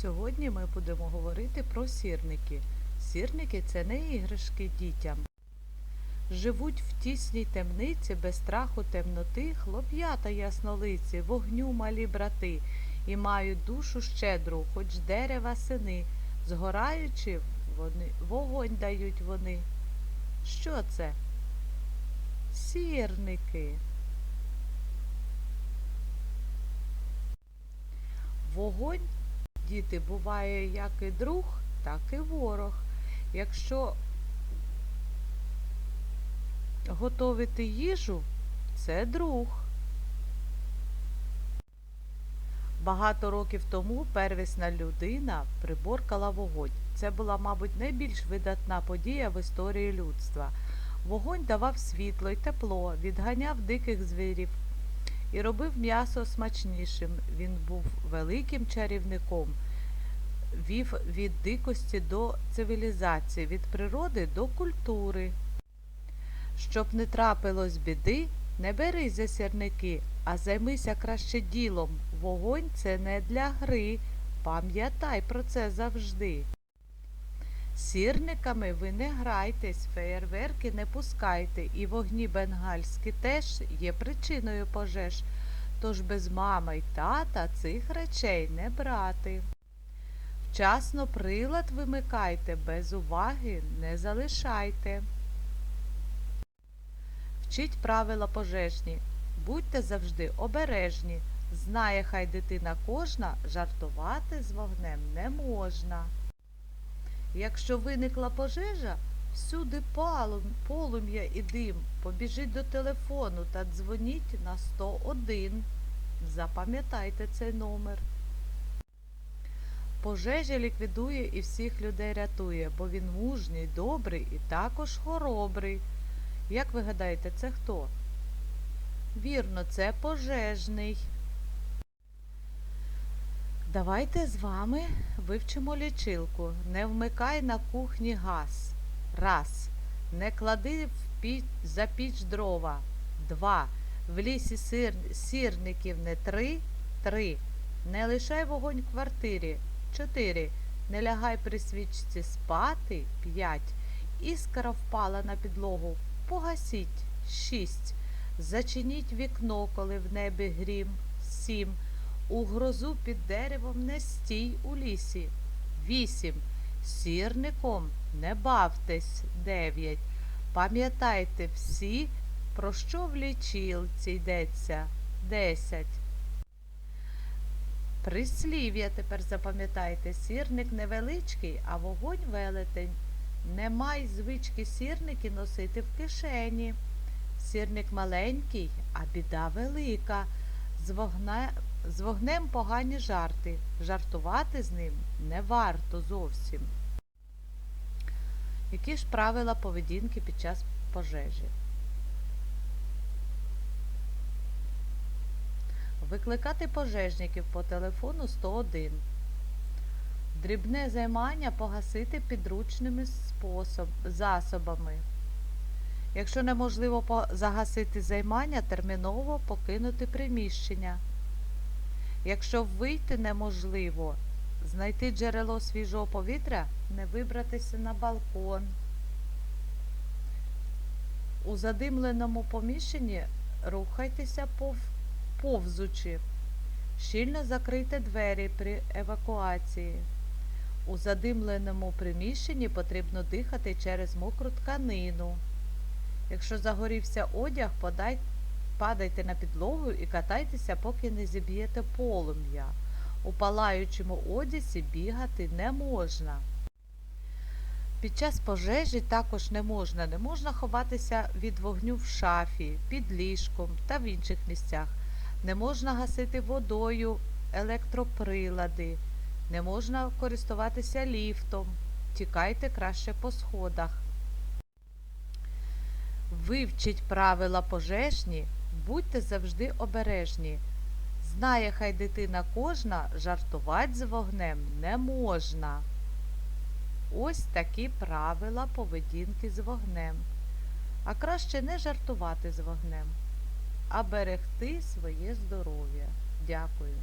Сьогодні ми будемо говорити про сірники. Сірники це не іграшки дітям. Живуть в тісній темниці без страху темноти, хлоп'ята яснолиці, вогню малі брати, і мають душу щедру, хоч дерева сини, згораючи вони, вогонь дають вони. Що це? Сірники. Вогонь, діти, буває як і друг, так і ворог. Якщо готовити їжу, це друг. Багато років тому первісна людина приборкала вогонь. Це була, мабуть, найбільш видатна подія в історії людства. Вогонь давав світло й тепло, відганяв диких звірів і робив м'ясо смачнішим. Він був великим чарівником, вів від дикості до цивілізації, від природи до культури. Щоб не трапилось біди, не бери за сірники, а займися краще ділом. Вогонь це не для гри. Пам'ятай про це завжди. Сірниками ви не грайтесь, феєрверки не пускайте, і вогні бенгальські теж є причиною пожеж. Тож без мами й тата цих речей не брати. Вчасно прилад вимикайте, без уваги не залишайте. Вчіть правила пожежні, будьте завжди обережні. Знає хай дитина кожна, жартувати з вогнем не можна. Якщо виникла пожежа, всюди полум'я і дим. Побіжіть до телефону та дзвоніть на 101. Запам'ятайте цей номер. Пожежа ліквідує і всіх людей рятує, бо він мужній, добрий і також хоробрий. Як ви гадаєте, це хто? Вірно, це пожежний. Давайте з вами вивчимо лічилку. Не вмикай на кухні газ. Раз. Не клади в піч, за піч дрова. Два. В лісі сир, сірників не три. Три. Не лишай вогонь в квартирі. Чотири. Не лягай при свічці спати. П'ять. Іскра впала на підлогу. Погасіть. Шість. Зачиніть вікно, коли в небі грім. Сім. У грозу під деревом не стій у лісі. Вісім. Сірником не бавтесь. Дев'ять. Пам'ятайте всі, про що в лічилці йдеться. Десять. Прислів'я тепер запам'ятайте. Сірник невеличкий, а вогонь велетень. Не май звички сірники носити в кишені. Сірник маленький, а біда велика. З, вогне, з вогнем погані жарти. Жартувати з ним не варто зовсім. Які ж правила поведінки під час пожежі? Викликати пожежників по телефону 101. Дрібне займання погасити підручними способ, засобами. Якщо неможливо загасити займання, терміново покинути приміщення. Якщо вийти неможливо, знайти джерело свіжого повітря, не вибратися на балкон. У задимленому поміщенні рухайтеся пов... повзучи. Щільно закрийте двері при евакуації. У задимленому приміщенні потрібно дихати через мокру тканину. Якщо загорівся одяг, подай, падайте на підлогу і катайтеся, поки не зіб'єте полум'я. У палаючому одязі бігати не можна. Під час пожежі також не можна. Не можна ховатися від вогню в шафі, під ліжком та в інших місцях. Не можна гасити водою електроприлади. Не можна користуватися ліфтом. Тікайте краще по сходах. Вивчіть правила пожежні, будьте завжди обережні. Знає хай дитина кожна, жартувати з вогнем не можна. Ось такі правила поведінки з вогнем. А краще не жартувати з вогнем, а берегти своє здоров'я. Дякую.